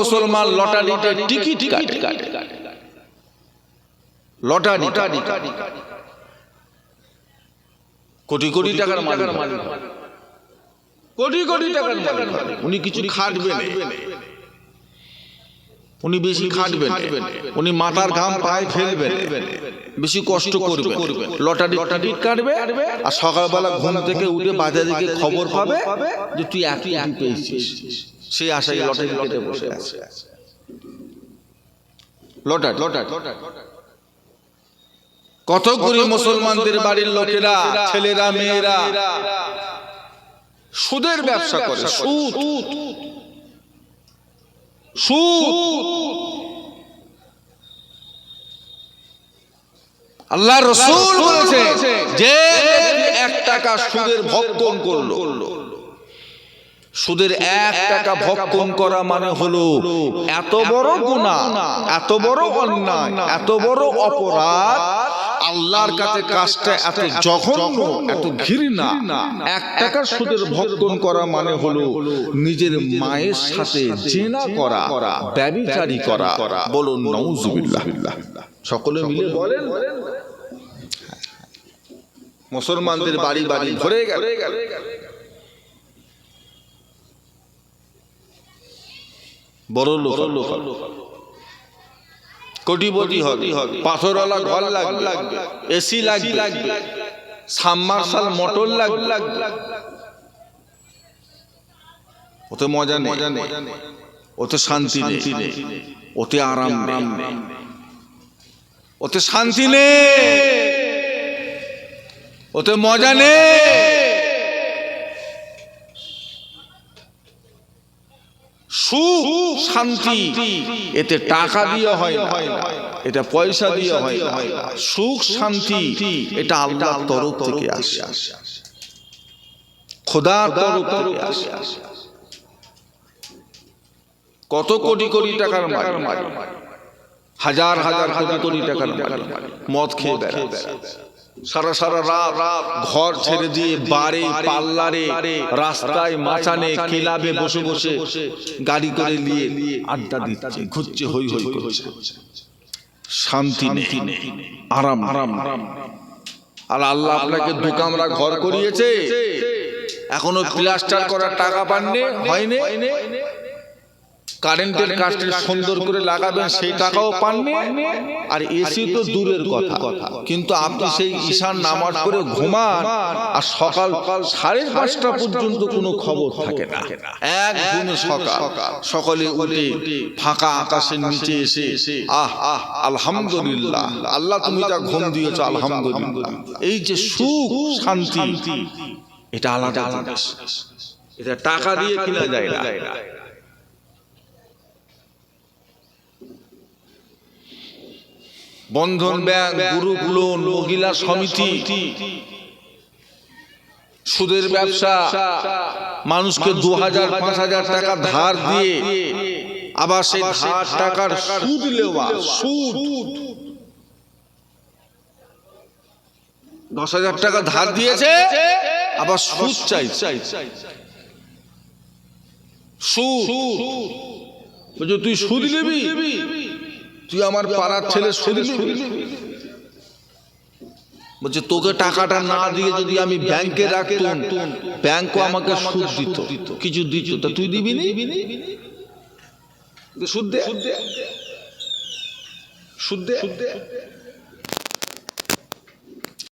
মুসলমান লটারিতে টিকিট কাটে। লটারি কোটি। কোটি টাকার মালিক। কোটি কোটি টাকার মালিক। উনি কিছু খাটবেন উনি বেশি খাটবেন উনি মাথার ঘাম পায়ে ফেলবেন বেশি কষ্ট করবে লটারি টিকিট কাটবে আর সকালবেলা ঘুম থেকে উঠে বাজারে গিয়ে খবর পাবে যে তুই কোটি পেয়েছিস। সেই আশায় লটারি কেটে বসে আছে। Lottery lottery. কত করে মুসলমানদের বাড়ির লোকেরা ছেলেরা মেয়েরা। সুদের ব্যবসা করে সুদ। সুদ। আল্লাহ রসুল বলেছে যে এক টাকা সুদের ভক্ষণ করল। সুদের এক টাকা ভক্ষণ করা মানে হলো এত বড় গুণা এত বড় অন্যায় এত বড় অপরাধ আল্লাহর কাছে কাজটা এত জঘন্য এত ঘৃণা। এক টাকার সুদের ভক্ষণ করা মানে হলো নিজের মায়ের সাথে জেনা করা ব্যবিচারী করা। বলুন নউজুবিল্লাহ। সকলে মিলে বলেন। মুসলমানদের বাড়ি বাড়ি ভরে গেল। বড় লোক কোটিপতি হবে। পাথরওয়ালা ঘর লাগবে। এসি লাগবে। সাবমার্শাল মোটর লাগবে। ওতে মজা নেই। ওতে শান্তি নেই। ওতে আরাম নেই। ওতে শান্তি নেই। ওতে মজা নেই। সুখ শান্তি এতে টাকা দিয়ে হয় না। এটা পয়সা দিয়ে হয় না। সুখ শান্তি এটা আল্লাহর তরফ থেকে আসে। খোদার তরফ থেকে আসে। কত কোটি কোটি টাকার মালিক? হাজার হাজার কোটি কোটি টাকার মালিক। মদ খেয়ে বেড়ায় সারা সারা রাত রাত ঘর ছেড়ে দিয়ে বারে পাল্লারে রাস্তায় মাচানে ক্লাবে বসে বসে গাড়ি করে নিয়ে আড্ডা দিচ্ছে, ঘুরছে, হই হই করছে। শান্তি নেই, আরাম আরাম আর আল্লাহ আপনাকে দু কামরা ঘর করিয়েছে, এখনও প্লাস্টার করার টাকা পাননি, হয়নি? কারেন্টের কাজটা সুন্দর করে লাগাবেন সেই টাকাও পাননি। আর এসি তো দূরের কথা। কথা। কিন্তু আপনি সেই ঈশান নামাজ করে ঘুমান আর সকাল সাড়ে পাঁচটা পর্যন্ত কোনো খবর থাকে না। এক ঘুমে সকাল। সকালে। উঠে ফাঁকা আকাশের নিচে এসে আহ আহ আলহামদুলিল্লাহ। আল্লাহ তুমি যা ঘুম দিয়েছ আলহামদুলিল্লাহ। এই যে সুখ শান্তি এটা আলাদা আলাদা এটা টাকা দিয়ে কিনা যায় না। বন্ধন ব্যাংক গ্রুপ লোন মহিলা সমিতি। সুদের ব্যবসা মানুষকে দু হাজার পাঁচ হাজার টাকা ধার দিয়ে আবার সেই ধার টাকার সুদ নেওয়া সুদ। দশ হাজার টাকা ধার দিয়েছে আবার সুদ চাই সুদ। তুই সুদ নিবি? তুই আমার পাড়ার ছেলে সুদ নিবি বলছে তোকে টাকাটা না দিয়ে যদি আমি ব্যাংকে রাখতাম ব্যাংকও আমাকে সুদ দিত। কিছু দিত। তা তুই দিবি সুদ দে। সুদ দে।